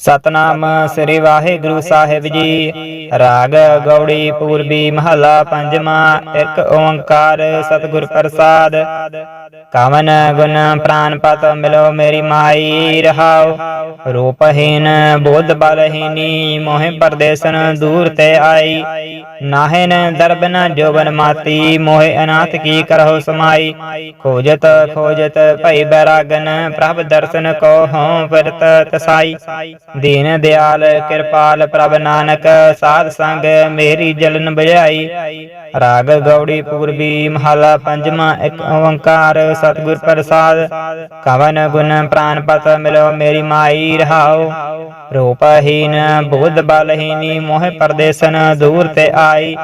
ਸਤਨਾਮ ਸ੍ਰੀ ਵਾਹਿਗੁਰੂ ਸਾਹਿਬ ਜੀ। ਰਾਗ ਗੌੜੀ ਪੂਰਬੀ ਮਹਲਾ ਪੰਜਵਾਂ, ਇੱਕ ਓੰਕਾਰ ਸਤਿਗੁਰ ਪ੍ਰਸਾਦ। ਕਵਨ ਗੁਣ ਪ੍ਰਾਨ ਪਤ ਮਿਲੋ ਮੇਰੀ ਮਾਈ, ਰਹਾਉ। ਰੂਪਹੀਨ ਬੋਧ ਬਲਹੀਨੀ, ਮੋਹਿ ਪਰਦੇਸਨ ਦੂਰ ਤੇ ਆਈ। ਨਾਹਿਨ ਦਰਬਨ ਜੋਬਨ ਮਾਤੀ, ਮੋਹਿ ਅਨਾਥ ਕੀ ਕਰਹੁ ਸਮਾਈ। ਖੋਜਤ ਖੋਜਤ ਭਈ ਬੈਰਾਗਨ, ਪ੍ਰਭ ਦਰਸ਼ਨ ਕੋ ਹਉ ਫਿਰਤ ਤਸਾਈ। ਦੀਨ ਦਿਆਲ, ਕਿਰਪਾਲ ਪ੍ਰਭ ਨਾਨਕ, ਸਾਧ ਸੰਗ, ਮੇਰੀ ਜਲਨ ਬੁਝਾਈ। ਰਾਗ ਗੌੜੀ ਪੂਰਬੀ, ਮਹਲਾ ਪੰਜਵਾਂ, ਇੱਕ ਓੰਕਾਰ, ਸਤਿਗੁਰ ਪ੍ਰਸਾਦ। ਕਵਨ ਗੁਣ ਪ੍ਰਾਨ ਪਤ ਮਿਲੋ ਮੇਰੀ ਮਾਈ ਰਹਾਉ। ਰੂਪਹੀਨ ਬੁੱਧ ਬਲਹੀਨੀ ਮੋਹ ਪਰਦੇਸਨ ਦੂਰ ਤੇ ਆਈ।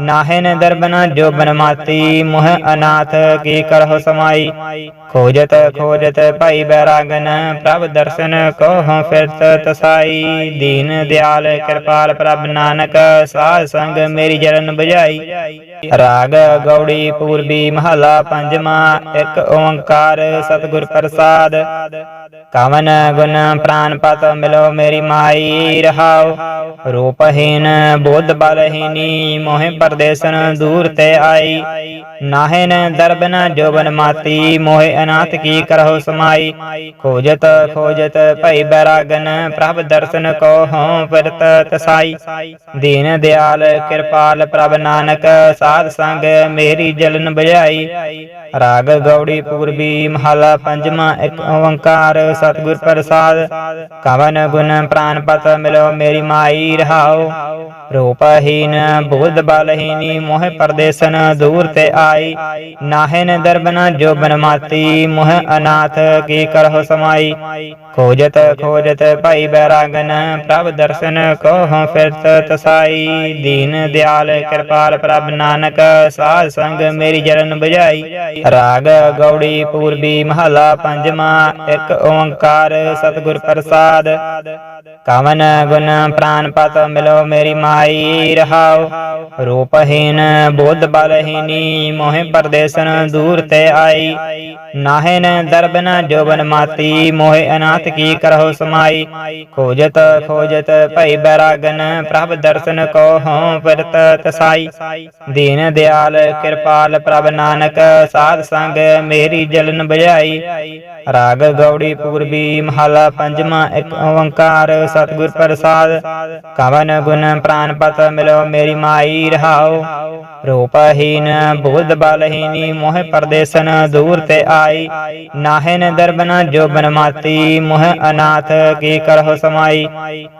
ਨਾਹਿਨ ਦਰਬਨ ਜੋਬਨ ਮਾਤੀ, ਮੋਹ ਅਨਾਥ ਕੀ ਕਰਹੁ ਸਮਾਈ। ਖੋਜਤ ਖੋਜਤ ਭਾਈ ਬੈਰਾਗਨ, ਪ੍ਰਭ ਦਰਸ਼ਨ ਕੋਹ ਫਿਰਤ ਤਸਾਈ। ਦੀਨ ਦਿਆਲ ਕਿਰਪਾਲ ਪ੍ਰਭ ਨਾਨਕ, ਸਾਧ ਸੰਗ ਮੇਰੀ ਜਰਨ ਬੁਝਾਈ। ਰਾਗ ਗੌੜੀ ਪੂਰਬੀ ਮਹਲਾ ਪੰਜਵਾਂ, ਇੱਕ ਓੰਕਾਰ ਸਤਿਗੁਰ ਪ੍ਰਸਾਦ। ਕਵਨ ਗੁਣ ਪ੍ਰਾਨ ਪਤ ਮਿਲੋ ਮੇਰੀ ਮਾਈ, ਰਹਾਉ। ਰੂਪਹੀਨ ਬੁੱਧ ਬਲਹੀਨੀ, ਮੋਹਿ ਪਰਦੇਸਨ ਦੂਰ ਤੇ ਆਈ। ਨਾਹਿਨ ਦਰਬਨ ਜੋਬਨ ਮਾਤੀ, ਮੋਹਿ ਅਨਾਥ ਕੀ ਕਰਹੁ ਸਮਾਈ। ਖੋਜਤ ਖੋਜਤ ਭਈ ਬੈਰਾਗਨ, ਪ੍ਰਭ ਦਰਸ਼ਨ ਕੋ ਹਉ ਫਿਰਤ ਤਸਾਈ। ਦੀਨ ਦਿਆਲ ਕਿਰਪਾਲ ਪ੍ਰਭ ਨਾਨਕ ਸਾਧ ਸੰਗ ਮੇਰੀ ਜਲਨ ਬੁਝਾਈ। ਰਾਗ ਗੌੜੀ ਪੂਰਬੀ ਮਹਲਾ ਪੰਜਵਾਂ, ਇੱਕ ਓੰਕਾਰ ਸਤਿਗੁਰ ਪ੍ਰਸਾਦ। ਕਵਨ ਗੁਣ ਪ੍ਰਾਨ ਪਤ ਮਿਲੋ ਮੇਰੀ ਮਾਈ ਰਹਾਓ ਰੂਪਹੀਨ ਬੁੱਧ ਬਲਹੀਨੀ ਮੋਹ ਪਰਦੇਸਨ ਦੂਰ ਤੇ ਆਈ। ਨਾਹਿਨ ਦਰਬਨ ਜੋਬਨ ਮਾਤੀ, ਮੋਹ ਅਨਾਥ ਕੀ ਕਰਹੁ ਸਮਾਈ। ਖੋਜਤ ਖੋਜਤ ਭਾਈ ਬੈਰਾਗਨ, ਪ੍ਰਭ ਦਰਸ਼ਨ ਕੋਹ ਫਿਰਤ ਤਸਾਈ। ਦੀਨ ਦਿਆਲ ਕਿਰਪਾਲ ਪ੍ਰਭ ਨਾਨਕ, ਸਾਧ ਸੰਗ ਮੇਰੀ ਜਰਨ ਬੁਝਾਈ। ਰਾਗ ਗੌੜੀ ਪੂਰਬੀ ਮਹਲਾ ਪੰਜਵਾਂ ਇੱਕ ਓੰਕਾਰ ਸਤਿਗੁਰ ਪ੍ਰਸਾਦ। ਕਵਨ ਗੁਣ ਪ੍ਰਾਨ ਪਤ ਮਿਲੋ ਮੇਰੀ ਮਾਈ ਰਹਾਉ। ਰੂਪਹੀਨ ਬੋਧ ਬਲਹੀਨੀ ਮੋਹਿ ਪਰਦੇਸਨ ਦੂਰ ਤੇ ਆਈ। ਨਾਹਿਨ ਦਰਬਨ ਜੋਬਨ ਮਾਤੀ ਮੋਹਿ ਅਨਾਥ ਕੀ ਕਰਹੁ ਸਮਾਈ। ਖੋਜਤ ਖੋਜਤ ਭਈ ਬੈਰਾਗਨ, ਪ੍ਰਭ ਦਰਸ਼ਨ ਕੋ ਹਉ ਫਿਰਤ ਤਸਾਈ। ਦੀਨ ਦਿਆਲ ਕਿਰਪਾਲ ਪ੍ਰਭ ਨਾਨਕ, ਸਾਧ ਸੰਗ ਮੇਰੀ ਜਲਨ ਬੁਝਾਈ। ਰਾਗ ਗੌੜੀ ਪੂਰਬੀ ਮਹਲਾ ਪੰਜਵਾਂ, ਇੱਕ ਓੰਕਾਰ ਸਤਿਗੁਰ ਪ੍ਰਸਾਦ। ਕਵਨ ਗੁਣ ਪ੍ਰਾਨ ਪਤ ਮਿਲੋ ਮੇਰੀ ਮਾਈ ਰਹਾਉ। ਰੂਪਹੀਨ ਬੁੱਧ ਬਲਹੀਨੀ ਮੋਹ ਪਰਦੇਸਨ ਦੂਰ ਤੇ ਆਈ। ਨਾਹਿਨ ਦਰਬਨ ਜੋਬਨ ਮਾਤੀ, ਮੋਹ ਅਨਾਥ ਕੀ ਕਰਹੁ ਸਮਾਈ।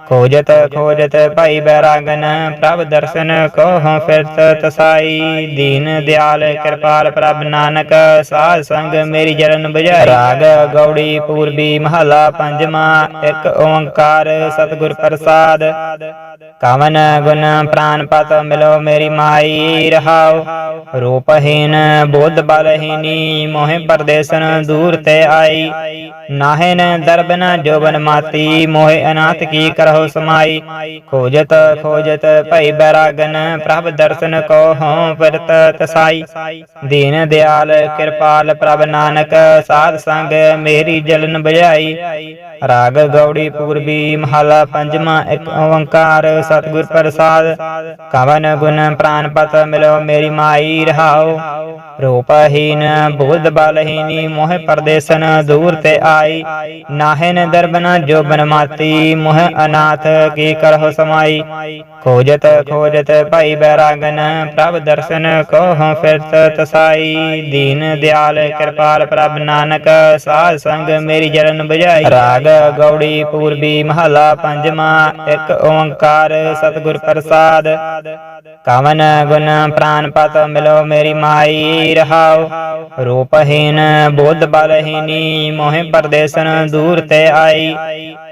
ਖੋਜਤ ਖੋਜਤ ਭਾਈ ਬੈਰਾਗਨ, ਪ੍ਰਭ ਦਰਸ਼ਨ ਕੋਹ ਫਿਰਤ ਤਸਾਈ। ਦੀਨ ਦਿਆਲ ਕਿਰਪਾਲ ਪ੍ਰਭ ਨਾਨਕ, ਸਾਧ ਸੰਗ ਮੇਰੀ ਜਰਨ ਬੁਝਾਈ। ਰਾਗ ਗੌੜੀ ਪੂਰਬੀ ਮਹਲਾ ਪੰਜਵਾਂ, ਇੱਕ ਓੰਕਾਰ ਸਤਿਗੁਰ ਪ੍ਰਸਾਦ। ਕਵਨ ਗੁਣ ਪ੍ਰਾਨ ਪਤ ਮਿਲੋ ਮੇਰੀ ਮਾਈ। ਰਹਾਉ ਰੂਪਹੀਨ ਬੁੱਧ ਬਲਹੀਨੀ ਮੋਹਿ ਪਰਦੇਸਨ ਦੂਰ ਤੇ ਆਈ। ਨਾਹਿਨ ਦਰਬਨ ਜੋਬਨ ਮਾਤੀ, ਮੋਹਿ ਅਨਾਥ ਕੀ ਕਰਹੁ ਸਮਾਈ। ਖੋਜਤ ਖੋਜਤ ਭਈ ਬੈਰਾਗਨ, ਪ੍ਰਭ ਦਰਸ਼ਨ ਕੋ ਹਉ ਫਿਰਤ ਤਸਾਈ। ਦੀਨ ਦਿਆਲ ਕਿਰਪਾਲ ਪ੍ਰਭ ਨਾਨਕ, ਸਾਧ ਸੰਗ ਮੇਰੀ ਜਲਨ ਬੁਝਾਈ। ਰਾਗ ਗੌੜੀ ਪੂਰਬੀ ਮਹਲਾ ਪੰਜਵਾਂ ਇੱਕ ਓੰਕਾਰ ਸਤਿਗੁਰ ਪ੍ਰਸਾਦ। ਕਵਨ ਗੁਣ ਪ੍ਰਾਨ ਪਤ ਮਿਲੋ ਮੇਰੀ ਮਾਈ ਰਹਾਓ। ਰੂਪਹੀਨ ਬੁੱਧ ਬਲਹੀਨੀ ਮੋਹ ਪਰਦੇਸਨ ਦੂਰ ਤੇ ਆਈ। ਨਾਹਿਨ ਦਰਬਨ ਜੋਬਨ ਮਾਤੀ ਮੋਹ ਅਨਾਥ ਕੀ ਕਰਹੁ ਸਮਾਈ। ਖੋਜਤ ਖੋਜਤ ਭਾਈ ਬੈਰਾਗਨ, ਪ੍ਰਭ ਦਰਸ਼ਨ ਕੋਹ ਫਿਰਤ ਤਸਾਈ। ਦੀਨ ਦਿਆਲ ਕਿਰਪਾਲ ਪ੍ਰਭ ਨਾਨਕ, ਸਾਧ ਸੰਗ ਮੇਰੀ ਜਰਨ ਬੁਝਾਈ। ਰਾਗ ਗੌੜੀ ਪੂਰਬੀ ਮਹਲਾ ਪੰਜਵਾਂ, ਇੱਕ ਓੰਕਾਰ ਸਤਿਗੁਰ ਪ੍ਰਸਾਦ। ਕਵਨ ਗੁਣ ਪ੍ਰਾਨ ਪਤ ਮਿਲੋ ਮੇਰੀ ਮਾਈ। ਰਹਾਉ ਰੂਪਹੀਨ ਬੋਧ ਬਲਹੀਨੀ ਮੋਹਿ ਪਰਦੇਸਨ ਦੂਰ ਤੇ ਆਈ।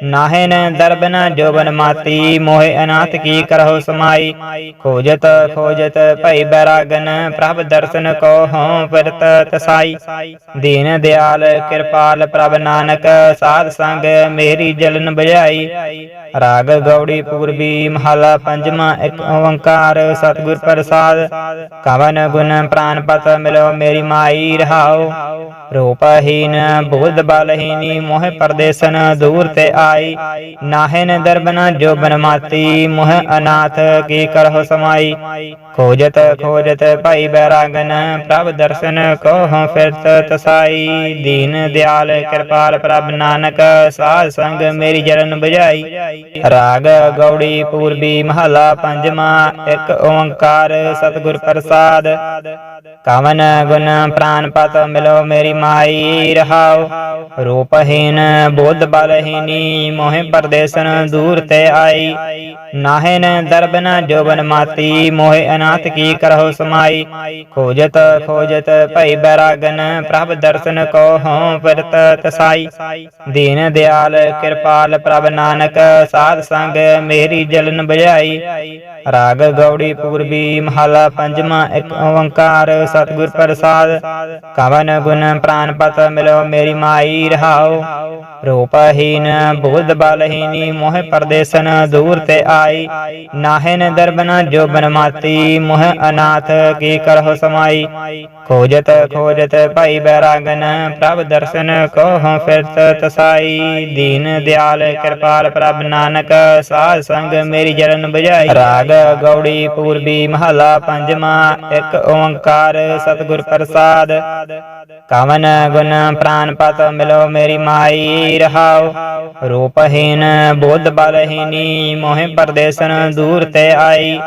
ਨਾਹਿਨ ਦਰਬਨ ਜੋਬਨ ਮਾਤੀ, ਮੋਹਿ ਅਨਾਥ ਕੀ ਕਰਹੁ ਸਮਾਈ। ਖੋਜਤ ਖੋਜਤ ਭਈ ਬੈਰਾਗਨ, ਪ੍ਰਭ ਦਰਸ਼ਨ ਕੋ ਹਉ ਫਿਰਤ ਤਸਾਈ। ਦੀਨ ਦਿਆਲ ਕਿਰਪਾਲ ਪ੍ਰਭ ਨਾਨਕ, ਸਾਧ ਸੰਗ ਮੇਰੀ ਜਲਨ ਬੁਝਾਈ। ਰਾਗ ਗੌੜੀ ਪੂਰਬੀ ਮਹਲਾ ਪੰਜਵਾਂ, ਇੱਕ ਓੰਕਾਰ ਸਤਿਗੁਰ ਪ੍ਰਸਾਦ। ਕਵਨ ਗੁਣ ਪ੍ਰਾਨ ਪਤ ਮਿਲੋ ਮੇਰੀ ਮਾਈ ਰਹਾਉ ਰੂਪਹੀਨ ਬੁੱਧ ਬਲਹੀਨੀ ਮੋਹ ਪਰਦੇਸਨ ਦੂਰ ਤੇ ਆਈ। ਨਾਹਿਨ ਦਰਬਨ ਜੋਬਨ ਮਾਤੀ, ਮੋਹ ਅਨਾਥ ਕੀ ਕਰਹੁ ਸਮਾਈ। ਖੋਜਤ ਖੋਜਤ ਭਾਈ ਬੈਰਾਗਨ, ਪ੍ਰਭ ਦਰਸ਼ਨ ਕੋਹ ਫਿਰਤ ਤਸਾਈ। ਦੀਨ ਦਿਆਲ ਕਿਰਪਾਲ ਪ੍ਰਭ ਨਾਨਕ, ਸਾਧ ਸੰਗ ਮੇਰੀ ਜਰਨ ਬੁਝਾਈ। ਰਾਗ ਗੌੜੀ ਪੂਰਬੀ ਮਹਲਾ ਪੰਜਵਾ, ਇੱਕ ਓੰਕਾਰ ਸਤਿਗੁਰ ਪ੍ਰਸਾਦ। ਕਵਨ ਗੁਣ ਪ੍ਰਾਨ ਪਤ ਮਿਲੋ ਮੇਰੀ ਮਾਈ ਰਹਾਉ। ਰੂਪਹੀਨ ਬੁੱਧ ਬਲਹੀਨੀ ਮੋਹਿ ਪਰਦੇਸਨ ਦੂਰ ਤੇ ਆਈ। ਨਾਹਿਨ ਦਰਬਨ ਜੋਬਨ ਮਾਤੀ, ਮੋਹਿ ਅਨਾਥ ਕੀ ਕਰਹੁ ਸਮਾਈ। ਖੋਜਤ ਖੋਜਤ ਭਈ ਬੈਰਾਗਨ, ਪ੍ਰਭ ਦਰਸ਼ਨ ਕੋ ਹਉ ਫਿਰਤ ਤਸਾਈ। ਦੀਨ ਦਿਆਲ ਕਿਰਪਾਲ ਪ੍ਰਭ ਨਾਨਕ, ਸਾਧ ਸੰਗ ਮੇਰੀ ਜਲਨ ਬੁਝਾਈ। ਰਾਗ ਗੌੜੀ ਪੂਰਬੀ ਮਹਲਾ ਪੰਜਵਾਂ, ਇੱਕ ਓੰਕਾਰ ਸਤਿਗੁਰ ਪ੍ਰਸਾਦ, ਕਵਨ ਗੁਣ ਪ੍ਰਾਨ ਪਤ ਮਿਲੋ ਮੇਰੀ ਮਾਈ ਰਹਾਉ ਰੂਪਹੀਨ ਬੁੱਧ ਬਲਹੀਨੀ ਮੋਹ ਪਰਦੇਸਨ ਦੂਰ ਤੇ ਆਈ। ਨਾਹਿਨ ਦਰਬਨ ਜੋਬਨ ਮਾਤੀ, ਮੋਹ ਅਨਾਥ ਕੀ ਕਰਹੁ ਸਮਾਈ। ਖੋਜਤ ਖੋਜਤ ਭਾਈ ਬੈਰਾਗਨ, ਪ੍ਰਭ ਦਰਸ਼ਨ ਕੋਹ ਫਿਰਤ ਤਸਾਈ। ਦੀਨ ਦਿਆਲ ਕਿਰਪਾਲ ਪ੍ਰਭ ਨਾਨਕ, ਸਾਧ ਸੰਗ ਮੇਰੀ ਜਰਨ ਬੁਝਾਈ। ਰਾਗ ਗੌੜੀ ਪੂਰਬੀ ਮਹਲਾ ਪੰਜਵਾਂ, ਇੱਕ ਓੰਕਾਰ ਸਤਿਗੁਰ ਪ੍ਰਸਾਦ। ਕਵਨ ਗੁਣ ਪ੍ਰਾਨ ਪਤ ਮਿਲੋ ਮੇਰੀ ਮਾਈ। ਰਹਾਉ ਰੂਪਹੀਨ ਬੋਧ ਬਲਹੀਨੀ ਮੋਹਿ ਪਰਦੇਸਨ ਦੂਰ ਤੇ ਆਈ।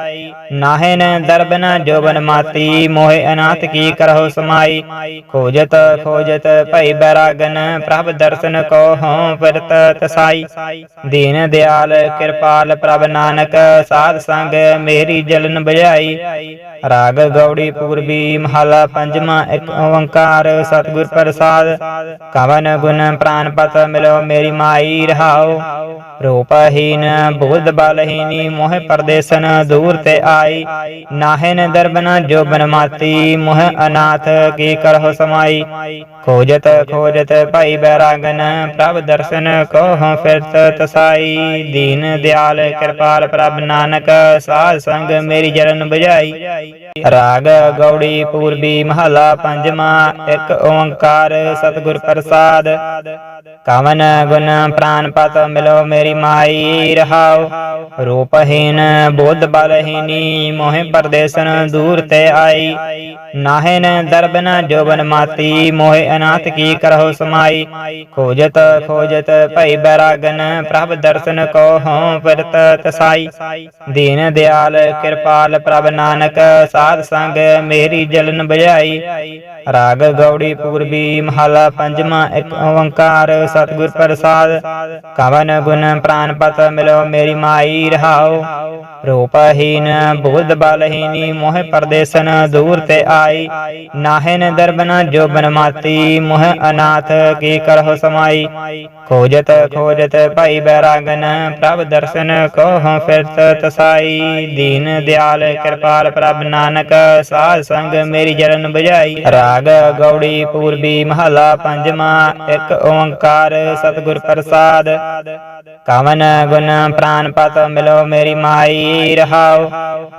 ਨਾਹਿਨ ਦਰਬਨ ਜੋਬਨ ਮਾਤੀ, ਮੋਹਿ ਅਨਾਥ ਕੀ ਕਰਹੁ ਸਮਾਈ। ਖੋਜਤ ਖੋਜਤ ਭਈ ਬੈਰਾਗਨ, ਪ੍ਰਭ ਦਰਸ਼ਨ ਕੋ ਹਉ ਫਿਰਤ ਤਸਾਈ। ਦੀਨ ਦਿਆਲ ਕਿਰਪਾਲ ਪ੍ਰਭ ਨਾਨਕ, ਸਾਧ ਸੰਗ ਮੇਰੀ ਜਲਨ ਬੁਝਾਈ। ਰਾਗ ਗੌੜੀ ਪੂਰਬੀ ਮਹਲਾ ਪੰਜਵਾਂ, ਇੱਕ ਓੰਕਾਰ ਸਤਿਗੁਰ ਪ੍ਰਸਾਦ। ਕਵਨ ਗੁਣ ਪ੍ਰਾਨਪਤ ਮਿਲੋ ਮੇਰੀ ਮਾਈ ਰਹਾਉ ਰੂਪਹੀਨ, ਬੁੱਧ ਬਲਹੀਨੀ, ਮੋਹ ਪਰਦੇਸਨ ਦੂਰ ਤੇ ਆਈ। ਨਾਹਿਨ ਦਰਬਨ ਜੋ ਮਾਤੀ, ਮੋਹ ਅਨਾਥ ਕੀ ਕਰਹੁ ਸਮਾਈ। ਖੋਜਤ ਖੋਜਤ ਭਾਈ ਬੈਰਾਗਨ, ਪ੍ਰਭ ਦਰਸ਼ਨ ਕੋਹ ਫਿਰਤ ਤਸਾਈ। ਦੀਨ ਦਿਆਲ ਕਿਰਪਾਲ ਪ੍ਰਭ ਨਾਨਕ, ਸਾਧ ਸੰਗ ਮੇਰੀ ਜਰਨ ਬੁਝਾਈ। ਰਾਗ ਗੌੜੀ ਪੂਰਬੀ ਮਹਲਾ ਪੰਜਵਾਂ, ਇੱਕ ਓੰਕਾਰ ਸਤਿਗੁਰ ਪ੍ਰਸਾਦ। ਕਵਨ ਗੁਣ ਪ੍ਰਾਨ ਪਤ ਮਿਲੋ ਮੇਰੀ ਮਾਈ, ਰਹਾਉ। ਰੂਪਹੀਨ ਬੁੱਧ ਬਲਹੀਨੀ ਮੋਹਿ ਪਰਦੇਸਨ ਦੂਰ ਤੇ ਆਈ। ਨਾਹਿਨ ਦਰਬਨ ਜੋਬਨ ਮਾਤੀ, ਮੋਹਿ ਅਨਾਥ ਕੀ ਕਰਹੁ ਸਮਾਈ। ਖੋਜਤ ਖੋਜਤ ਭਈ ਬੈਰਾਗਨ, ਪ੍ਰਭ ਦਰਸ਼ਨ ਕੋ ਹਉ ਫਿਰਤ ਤਸਾਈ। ਦੀਨ ਦਿਆਲ ਕਿਰਪਾਲ ਪ੍ਰਭ ਨਾਨਕ ਸਾਧ ਸੰਗ ਮੇਰੀ ਜਲਨ ਬੁਝਾਈ। ਰਾਗ ਗੌੜੀ ਪੂਰਬੀ ਮਹਲਾ ਪੰਜਵਾਂ, ਇੱਕ ਓੰਕਾਰ ਸਤਿਗੁਰ ਪ੍ਰਸਾਦ। ਕਵਨ ਗੁਣ ਪ੍ਰਾਨ ਪਤ ਮਿਲੋ ਮੇਰੀ ਮਾਈ ਰਹਾਉ। ਰੂਪਹੀਨ ਬੁੱਧ ਬਲਹੀਨੀ ਮੋਹ ਪਰਦੇਸਨ ਦੂਰ ਤੇ ਆਈ। ਨਾਹਿਨ ਦਰਬਨ ਜੋਬਨ ਮਾਤੀ, ਮੋਹ ਅਨਾਥ ਕੀ ਕਰਹੁ ਸਮਾਈ। ਖੋਜਤ ਖੋਜਤ ਭਾਈ ਬੈਰਾਗਨ, ਪ੍ਰਭ ਦਰਸ਼ਨ ਕੋਹ ਫਿਰਤ ਤਸਾਈ। ਦੀਨ ਦਿਆਲ ਕਿਰਪਾਲ ਪ੍ਰਭ ਨਾਨਕ, ਸਾਧ ਸੰਗ ਮੇਰੀ ਜਰਨ ਬੁਝਾਈ। ਰਾਗ ਗੌੜੀ ਪੂਰਬੀ ਮਹਲਾ ਪੰਜਵਾਂ ਇੱਕ ਓੰਕਾਰ ਸਤਿਗੁਰ ਪ੍ਰਸਾਦ। ਕਵਨ ਗੁਣ ਪ੍ਰਾਨ ਪਤ ਮਿਲੋ ਮੇਰੀ ਮਾਈ। ਰਹਾਉ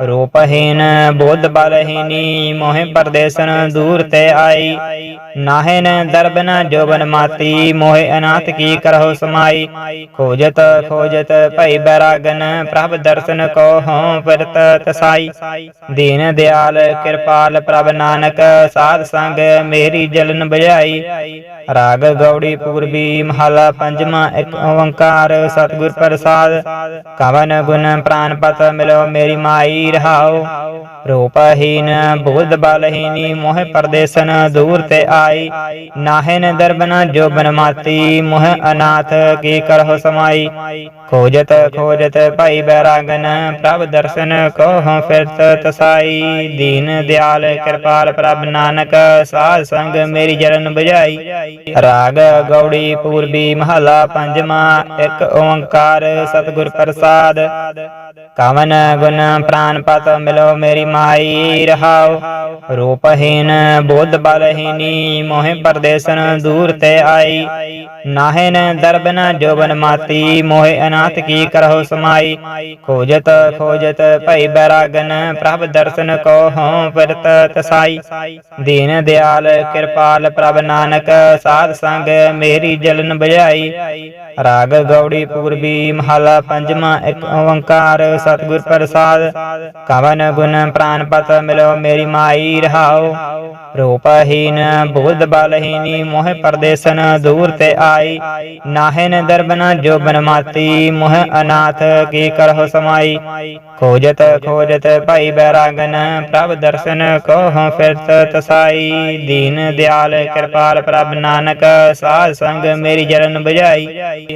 ਰੂਪਹੀਨ ਬੁੱਧ ਬਲਹੀਨੀ ਮੋਹਿ ਪਰਦੇਸਨ, ਦੂਰ ਤੇ ਆਈ। ਨਾਹਿਨ, ਦਰਬਨ, ਜੋਬਨ ਮਾਤੀ, ਮੋਹਿ ਅਨਾਥ ਕੀ ਕਰਹੁ ਸਮਾਈ। ਖੋਜਤ ਖੋਜਤ ਭਈ ਬੈਰਾਗਨ, ਪ੍ਰਭ ਦਰਸ਼ਨ ਕੋ ਹਉ ਫਿਰਤ ਤਸਾਈ। ਦੀਨ ਦਿਆਲ, ਕਿਰਪਾਲ ਪ੍ਰਭ ਨਾਨਕ, ਸਾਧ ਸੰਗ, ਮੇਰੀ ਜਲਨ ਬੁਝਾਈ। ਰਾਗ ਗੌੜੀ ਪੂਰਬੀ ਮਹਲਾ ਪੰਜਵਾਂ, ਇੱਕ ਓੰਕਾਰ ਸਤਿਗੁਰ ਪ੍ਰਸਾਦ। ਕਵਨ ਗੁਣ ਪ੍ਰਾਨ ਪਤ ਮਿਲੋ ਮੇਰੀ ਮਾਈ ਰਹਾਓ ਰੂਪਹੀਨ ਬੁੱਧ ਬਲਹੀਨੀ ਮੋਹ ਪਰਦੇਸਨ ਦੂਰ ਤੇ ਆਈ। ਨਾਹਿਨ ਦਰਬਨ ਜੋਬਨ ਮਾਤੀ, ਮੋਹ ਅਨਾਥ ਕੀ ਕਰਹੁ ਸਮਾਈ। ਖੋਜਤ ਖੋਜਤ ਭਾਈ ਬੈਰਾਗਨ, ਪ੍ਰਭ ਦਰਸ਼ਨ ਕੋਹ ਫਿਰਤ ਤਸਾਈ। ਦੀਨ ਦਿਆਲ ਕਿਰਪਾਲ ਪ੍ਰਭ ਨਾਨਕ, ਸਾਧ ਸੰਗ ਮੇਰੀ ਜਰਨ ਬੁਝਾਈ। ਰਾਗ ਗੌੜੀ ਪੂਰਬੀ ਮਹਲਾ ਪੰਜਵਾਂ, ਇੱਕ ਓੰਕਾਰ ਸਤਿਗੁਰ ਪ੍ਰਸਾਦ। ਕਵਨ ਗੁਣ ਪ੍ਰਾਨ ਪਤ ਮਿਲੋ ਮੇਰੀ ਮਾਈ ਰਹਾਉ ਰੂਪਹੀਨ ਬੋਧ ਬਲਹੀਨੀ ਮੋਹਿ ਪਰਦੇਸਨ, ਦੂਰ ਤੇ ਆਈ। ਨਾਹਿਨ, ਦਰਬਨ, ਜੋਬਨ ਮਾਤੀ, ਮੋਹਿ ਅਨਾਥ ਕੀ ਕਰਹੁ ਸਮਾਈ। ਖੋਜਤ ਖੋਜਤ ਭਈ ਬੈਰਾਗਨ, ਪ੍ਰਭ ਦਰਸ਼ਨ ਕੋ ਹਉ ਫਿਰਤ ਤਸਾਈ। ਦੀਨ ਦਿਆਲ, ਕਿਰਪਾਲ ਪ੍ਰਭ ਨਾਨਕ, ਸਾਧ ਸੰਗ, ਮੇਰੀ ਜਲਨ ਬੁਝਾਈ। ਰਾਗ ਗੌੜੀ ਪੂਰਬੀ ਮਹਲਾ ਪੰਜਵਾਂ, ਇੱਕ ਓੰਕਾਰ, ਸਤਿਗੁਰ ਪ੍ਰਸਾਦ। ਕਵਨ ਗੁਣ ਪ੍ਰਾਨ ਪਤ ਮਿਲੋ ਮੇਰੀ ਮਾਈ ਰਹਾਉ ਰੂਪਹੀਨ ਬੁੱਧ ਬਲਹੀਨੀ ਮੋਹ ਪਰਦੇਸਨ ਦੂਰ ਤੇ ਆਈ। ਨਾਹਿਨ ਦਰਬਨ ਜੋਬਨ ਮਾਤੀ, ਮੋਹ ਅਨਾਥ ਕੀ ਕਰਹੁ ਸਮਾਈ। ਖੋਜਤ ਖੋਜਤ ਭਾਈ ਬੈਰਾਗਨ, ਪ੍ਰਭ ਦਰਸ਼ਨ ਕੋਹ ਫਿਰਤ ਤਸਾਈ। ਦੀਨ ਦਿਆਲ ਕਿਰਪਾਲ ਪ੍ਰਭ ਨਾਨਕ, ਸਾਧ ਸੰਗ ਮੇਰੀ ਜਰਨ ਬੁਝਾਈ।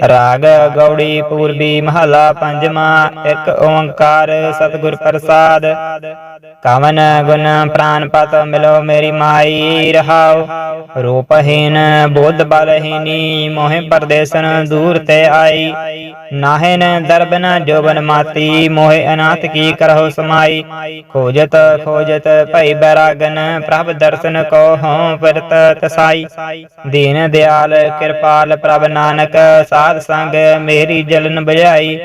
ਰਾਗ ਗੌੜੀ ਪੂਰਬੀ ਮਹਲਾ ਪੰਜਵਾਂ, ਇੱਕ ਓੰਕਾਰ ਸਤਿਗੁਰ ਪ੍ਰਸਾਦ। ਕਵਨ ਗੁਣ ਪ੍ਰਾਨ ਪਤ ਮਿਲੋ ਮੇਰੀ ਮਾਈ ਰਹਾਉ। ਰੂਪਹੀਨ ਬੋਧ ਬਲਹੀਨੀ ਮੋਹਿ ਪਰਦੇਸਨ ਦੂਰ ਤੇ ਆਈ। ਨਾਹਿਨ ਦਰਬਨ ਜੋਬਨ ਮਾਤੀ ਮੋਹਿ ਅਨਾਥ ਕੀ ਕਰਹੁ ਸਮਾਈ। ਖੋਜਤ ਖੋਜਤ ਭਈ ਬੈਰਾਗਨ ਪ੍ਰਭ ਦਰਸ਼ਨ ਕੋ ਹਉ ਫਿਰਤ ਤਸਾਈ। ਦੀਨ ਦਿਆਲ ਕਿਰਪਾਲ ਪ੍ਰਭ ਨਾਨਕ ਸਾਧ ਸੰਗ ਮੇਰੀ ਜਲਨ ਬੁਝਾਈ।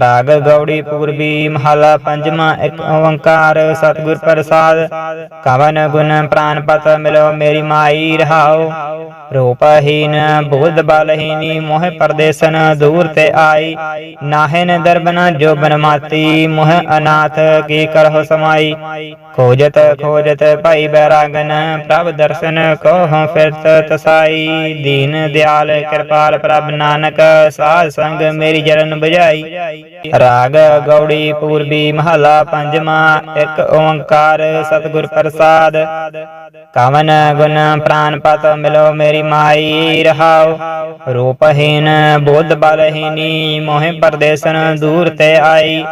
ਰਾਗ ਗੌੜੀ ਪੂਰਬੀ ਮਹਲਾ ਪੰਜਵਾਂ, ਇੱਕ ਓੰਕਾਰ ਸਤਿਗੁਰ ਪ੍ਰਸਾਦ। ਕਵਨ ਗੁਣ ਪ੍ਰਾਨ ਪਤ ਮਿਲੋ ਮੇਰੀ ਮਾਈ ਰਹਾਉ। ਰੂਪਹੀਨ ਬੁੱਧ ਬਲਹੀਨੀ ਮੋਹ ਪਰਦੇਸਨ ਦੂਰ ਤੇ ਆਈ। ਨਾਹਿਨ ਦਰਬਨ ਜੋ ਮਾਤੀ, ਮੋਹ ਅਨਾਥ ਕੀ ਕਰਹੁ ਸਮਾਈ। ਖੋਜਤ ਖੋਜਤ ਭਾਈ ਬੈਰਾਗਨ, ਪ੍ਰਭ ਦਰਸ਼ਨ ਕੋਹ ਫਿਰਤ ਤਸਾਈ। ਦੀਨ ਦਿਆਲ ਕਿਰਪਾਲ ਪ੍ਰਭ ਨਾਨਕ, ਸਾਧ ਸੰਗ ਮੇਰੀ ਜਰਨ ਬੁਝਾਈ। ਰਾਗ ਗੌੜੀ ਪੂਰਬੀ ਮਹਲਾ ਪੰਜਵਾਂ, ਇੱਕ ਓੰਕਾਰ ਸਤਿਗੁਰ ਪ੍ਰਸਾਦ। ਕਵਨ ਗੁਣ ਪ੍ਰਾਨ ਪਤ ਮਿਲੋ ਮੇਰੀ ਮਾਈ, ਰਹਾਉ। ਰੂਪਹੀਨ ਬੁੱਧ ਬਲਹੀਨੀ, ਮੋਹਿ ਪਰਦੇਸਨ ਦੂਰ ਤੇ ਆਈ।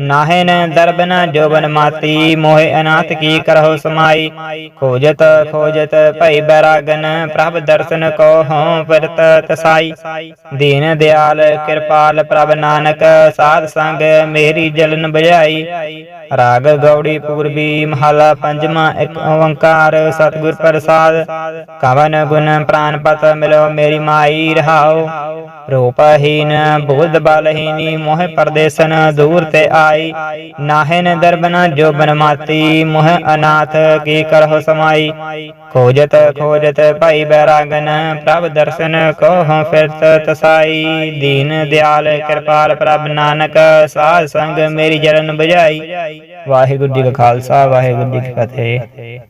ਨਾਹਿਨ ਦਰਬਨ ਜੋਬਨ ਮਾਤੀ, ਮੋਹਿ ਅਨਾਥ ਕੀ ਕਰਹੁ ਸਮਾਈ। ਖੋਜਤ ਖੋਜਤ ਭਈ ਬੈਰਾਗਨ, ਪ੍ਰਭ ਦਰਸ਼ਨ ਕੋ ਹਉ ਫਿਰਤ ਤਸਾਈ। ਦੀਨ ਦਿਆਲ ਕਿਰਪਾਲ ਪ੍ਰਭ ਨਾਨਕ ਸਾਧ ਸੰਗ ਮੇਰੀ ਜਲਨ ਬੁਝਾਈ। ਰਾਗ ਗੌੜੀ ਪੂਰਬੀ ਮਹਲਾ ਪੰਜਵਾਂ, ਇੱਕ ਓੰਕਾਰ ਸਤਿਗੁਰ ਪ੍ਰਸਾਦ। ਕਵਨ ਗੁਣ ਪ੍ਰਾਨ ਪਤ ਮਿਲੋ ਮੇਰੀ ਮਾਈ ਰਹਾਓ। ਰੂਪਹੀਨ ਬੁੱਧ ਬਲਹੀਨੀ ਮੋਹ ਪਰਦੇਸਨ ਦੂਰ ਤੇ ਆਈ ਨਾਹਿਨ ਦਰਬਨ ਜੋਬਨ ਮਾਤੀ ਮੋਹ ਅਨਾਥ ਕੀ ਕਰਹੁ ਸਮਾਈ ਖੋਜਤ ਖੋਜਤ ਭਾਈ ਬੈਰਾਗਨ ਪ੍ਰਭ ਦਰਸ਼ਨ ਕੋਹ ਫਿਰਤ ਤਸਾਈ ਦੀਨ ਦਿਆਲ ਕਿਰਪਾਲ ਪ੍ਰਭ ਨਾਨਕ ਸਾਧ ਸੰਗ ਮੇਰੀ ਜਰਨ ਬੁਝਾਈ ਵਾਹਿਗੁਰੂ ਜੀ ਕਾ ਖਾਲਸਾ ਵਾਹਿਗੁਰੂ ਜੀ ਕੀ ਫਤਿਹ